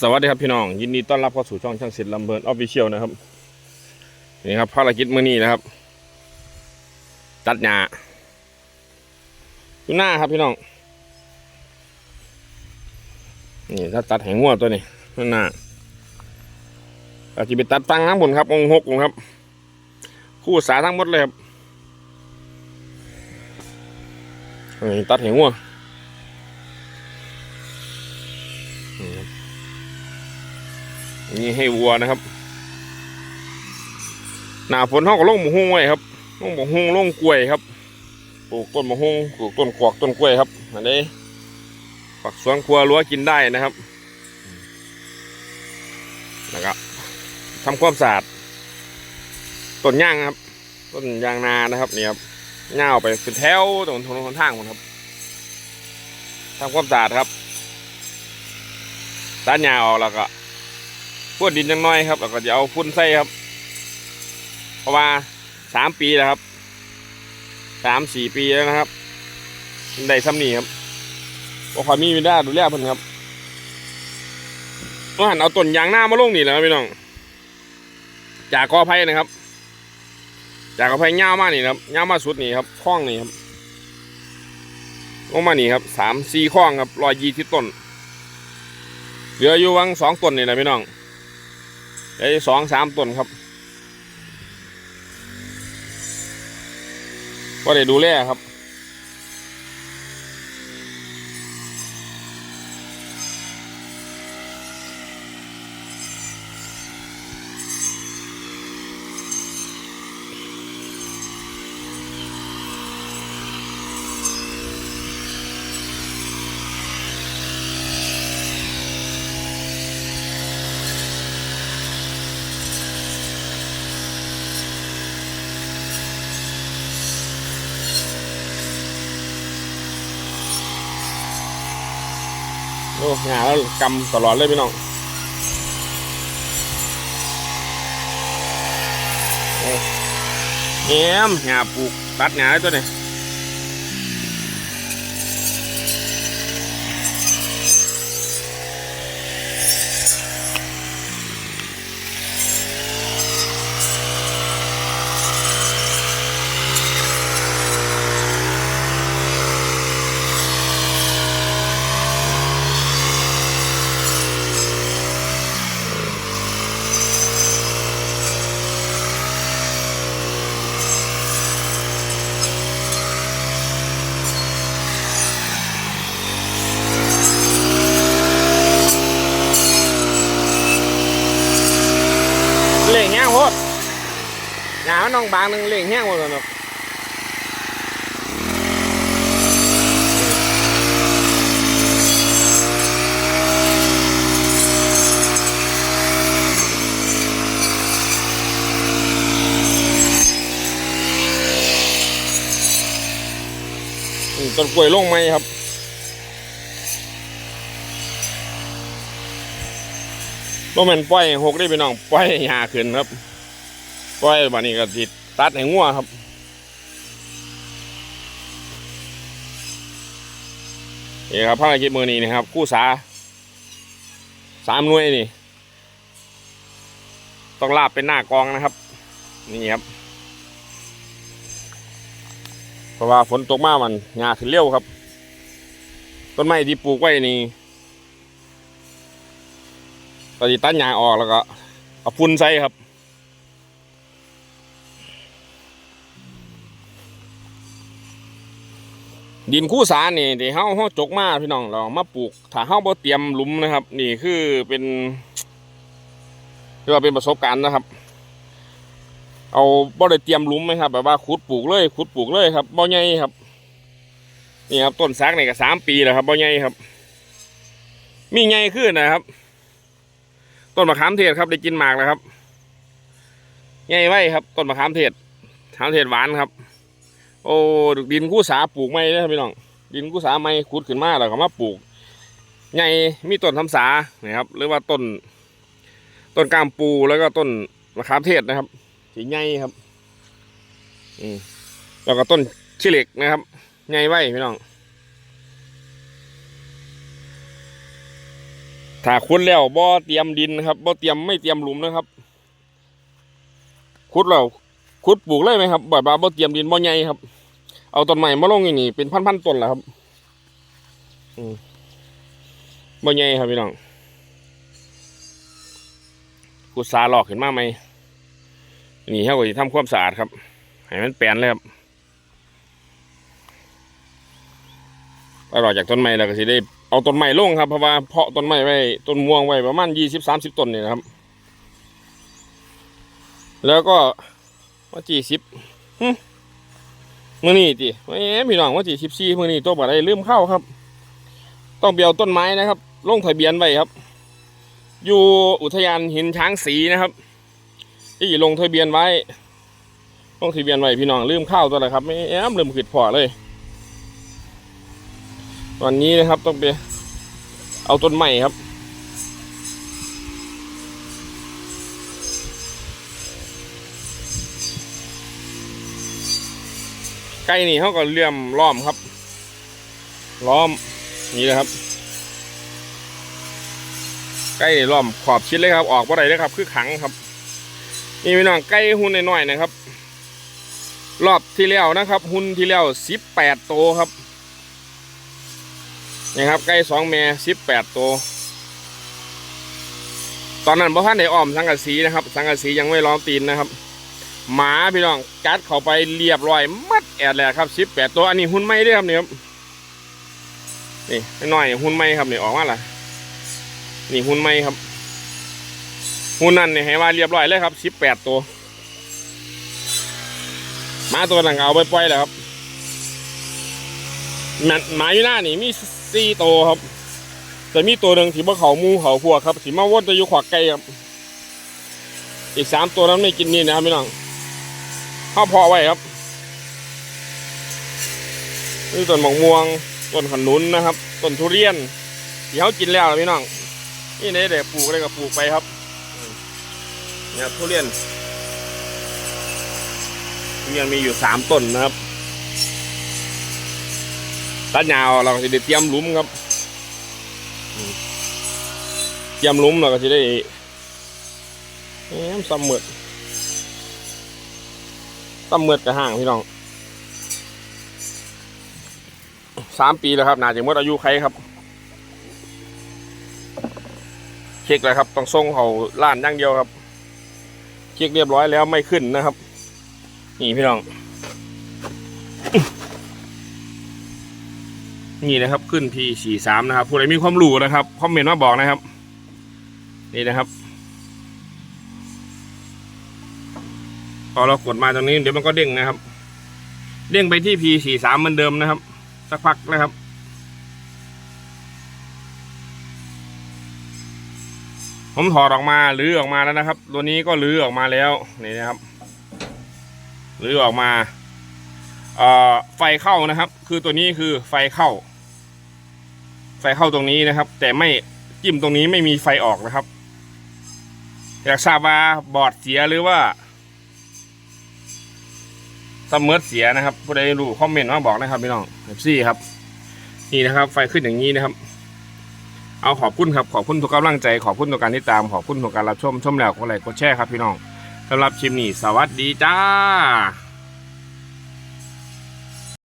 สวัสดีครับพี่น้อง ยินดีต้อนรับเข้าสู่ช่องช่างศิลป์ลำเบิร์นออฟฟิเชียลนะครับนี่ครับภารกิจมื้อนี้นะครับ ตัดหญ้าอยู่หน้าครับพี่น้องนี่ถ้าตัดแหงงัวตัวนี้หน้าอาจจะไปตัดฟังน้ำบุญครับองหกองครับ คู่สาทั้งหมดเลยครับนี่ตัดแหงงัว นี่ให้วัวนะครับ หน้าฝนเขาก็ลงหมูฮุ้งไว้ครับลงหมูฮุ้งลงกล้วยครับ ปลูกต้นหมูฮุ้งปลูกต้นกวกต้นกล้วยครับ อันนี้ฝักสวนครัวรั้วกินได้นะครับแล้วก็ทำความสะอาดต้นย่างครับ ต้นยางนานะครับนี่ครับเงาไปเป็นแถวตรงถนนทางหมดครับทำความสะอาดครับตัดหญ้าออกแล้วก็ พวดดินจังน้อยครับแล้วก็จะเอาฟุ้นใส่ครับ เพราะว่าสามปีแล้วครับสามสี่ปีแล้วนะครับได้ซ้ำนี่ครับบ่คอยมีวิด้าดูแลเพิ่นครับว่าหันเอาต้นยางหน้ามาลงนี่แหล้วพี่น้อง จากกอไผ่นะครับ จากกอไผ่เงามากนี่ครับเงามาสุดนี่ครับคล้องนี่ครับลงมานี่ครับสามสี่คล้องครับรอยยีที่ต้นเหลืออยู่วังสองต้นนี่แหละพี่น้อง ได้สองสามต้นครับก็ได้ดูแลครับ โอ้งาแล้วกำตลอดเลยพี่น้องโอ้เยี่ยมงาปลูกตัดงาได้ตัวนี้ งานน้องบางหนึ่งเล่งแห้งหมดเลยเนาะต้นกล้วยลงไหมครับบ่แม่นปล่อยหกได้พี่น้องปล่อยให้หญ้าขึ้นครับ ปล่อยบัดนี้ก็สิตัดให้งัวครับนี่ครับภารกิจมือนี้นะครับกู้สาสามหน่วยนี่ ต้องลาบเป็นหน้ากองนะครับ นี่ครับ เพราะว่าฝนตกมากมันหญ้าขึ้นเร็วครับ ต้นไม้ที่ปลูกไว้นี่ตอนนี้ตัดยาออกแล้วก็เอาฟุ้นใส่ครับ ดินคู่สารนี่ที่เฮาเฮาจกมาพี่น้องเรามาปลูกถ้าเฮาบ่เตรียมหลุมนะครับ นี่คือเป็นเรียกว่าเป็นประสบการณ์นะครับ เอาบ่ได้เตรียมหลุมไหมครับแบบว่าขุดปลูกเลยขุดปลูกเลยครับบ่ใหญ่ครับ นี่ครับต้นซักนี่ก็สามปีแล้วครับบ่ใหญ่ครับ มีใหญ่ขึ้นนะครับ ต้นมะขามเทศครับได้กินหมากแล้วครับใหญ่ไว้ครับ ต้นมะขามเทศมะขามเทศหวานครับ โอ้ดินกู้สาปลูกไม้นะครับพี่น้องดินกู้สาไม้ขุดขึ้นมาแล้วก็มาปลูกใหญ่มีต้นทำสานะครับหรือว่าต้นต้นกามปูแล้วก็ต้นมะขามเทศนะครับสีใหญ่ครับอืมแล้วก็ต้นชิเล็กนะครับใหญ่ไว้พี่น้องถ้าขุดแล้วบ่เตรียมดินนะครับบ่เตรียมไม่เตรียมหลุมนะครับขุดแล้ว ขุดปลูกเลยไหมครับบ่บ่บ่เตรียมดินบ่ใหญ่ครับ เอาต้นใหม่มาลงอย่างนี้เป็นพันๆต้นแล้วครับบ่ใหญ่ครับพี่น้องขุดสาหลอกขึ้นมากไหมนี่เฮาก็สิทำความสะอาดครับให้มันแปลนเลยครับอร่อยจากต้นไม้แล้วก็สิได้เอาต้นไม้ลงครับเพราะว่าเพาะต้นไม้ไว้ต้นม่วงไว้ประมาณยี่สิบสามสิบต้นนี่นะครับ แล้วก็ ว่าจีสิบมื่อนี้จีแหมพี่น้องว่าจีสิบสี่มื่อนี้ตัวบัตรได้ลืมเข้าครับ ต้องเบียวต้นไม้นะครับ ลงทะเบียนไว้ครับ อยู่อุทยานหินช้างสีนะครับ ที่ลงทะเบียนไว้ ลงทะเบียนไว้พี่น้องลืมเข้าตัวละครับไม่แอมลืมขิดพอเลย ตอนนี้นะครับต้องไปเอาต้นใหม่ครับ ใกล้นี่เขาก็เลื่อมล้อมครับ ล้อมนี่นะครับใกล้ล้อมขอบชิดเลยครับออกบ่ได้เลยครับ คือขังครับ นี่พี่น้องใกล้หุ่นหน่อยๆนะครับ รอบที่แล้วนะครับ หุ่นที่แล้วสิบแปดโตวครับนี่ครับไก่สองแม่สิบแปดตัวตอนนั้นพ่อท่านได้อ้อมสังกะสีนะครับ สังกะสียังไม่ล้อมตีนนะครับ หมาพี่น้องกัดเข้าไปเรียบร้อยมัดแอดแหละครับสิบแปดตัวอันนี้หุ่นไม้ด้วยครับนี่ครับนี่น้อยหุ่นไม้ครับนี่ออกมาละนี่หุ่นไม้ครับหุ่นนั่นเนี่ยให้ว่าเรียบร้อยเลยครับสิบแปดตัวหมาตัวหนั้นก็เอาไปปล่อยแล้วครับหมาอยู่หน้านี่มีสี่ตัวครับแต่มีตัวหนึ่งที่บ่เขามูเขาพวกครับสีมาวนจะอยู่ขวากไก่ครับอีกสามตัวนั้นไม่กินนี่นะครับพี่น้อง ข้าวพอไว้ครับนี่ต้นหมองม่วงต้นขนุนนะครับต้นทุเรียนที่เขากินแล้วพี่น้องนี่ในเด็กปลูกอะไรก็ปลูกไปครับเนี่ยทุเรียนทุเรียนมีอยู่สามต้นนะครับตัดยาวเราก็จะได้เตรียมหลุมครับเตรียมหลุมเราก็จะได้แหมซ้ำเมือ ดซ้ำเมือดกระห่างพี่น้องสามปีแล้วครับน่าจะหมดอายุใครครับ เช็คเลยครับ ต้องส่งเขาล้านอย่างเดียวครับ เช็คเรียบร้อยแล้วไม่ขึ้นนะครับ นี่พี่น้อง นี่นะครับขึ้น P สี่สามนะครับผู้ใดมีความรู้นะครับคอมเมนต์มาบอกนะครับ นี่นะครับ พอเรากดมาตรงนี้เดี๋ยวมันก็เด้งนะครับ เด้งไปที่ P สี่สามเหมือนเดิมนะครับ สักพักนะครับผมถอดออกมาหรือออกมาแล้วนะครับ ตัวนี้ก็ลื้อออกมาแล้วนี่นะครับลื้อออกมาเอ่อไฟเข้านะครับ คือตัวนี้คือไฟเข้า ไฟเข้าตรงนี้นะครับ แต่ไม่จิ้มตรงนี้ไม่มีไฟออกนะครับ อยากทราบว่าบอร์ดเสียหรือว่า สมมอร์เสียนะครับผู้ใดรู้คอมเมนต์มาบอกนะครับพี่น้องเอฟซีครับ นี่นะครับ ไฟขึ้นอย่างนี้นะครับ เอาขอบคุณครับขอบคุณทุกกำลังใจขอบคุณทุกการติดตามขอบคุณทุกการรับชมชมแล้วก็ไลค์กดแชร์ครับพี่น้องสำหรับชิมนี่สวัสดีจ้า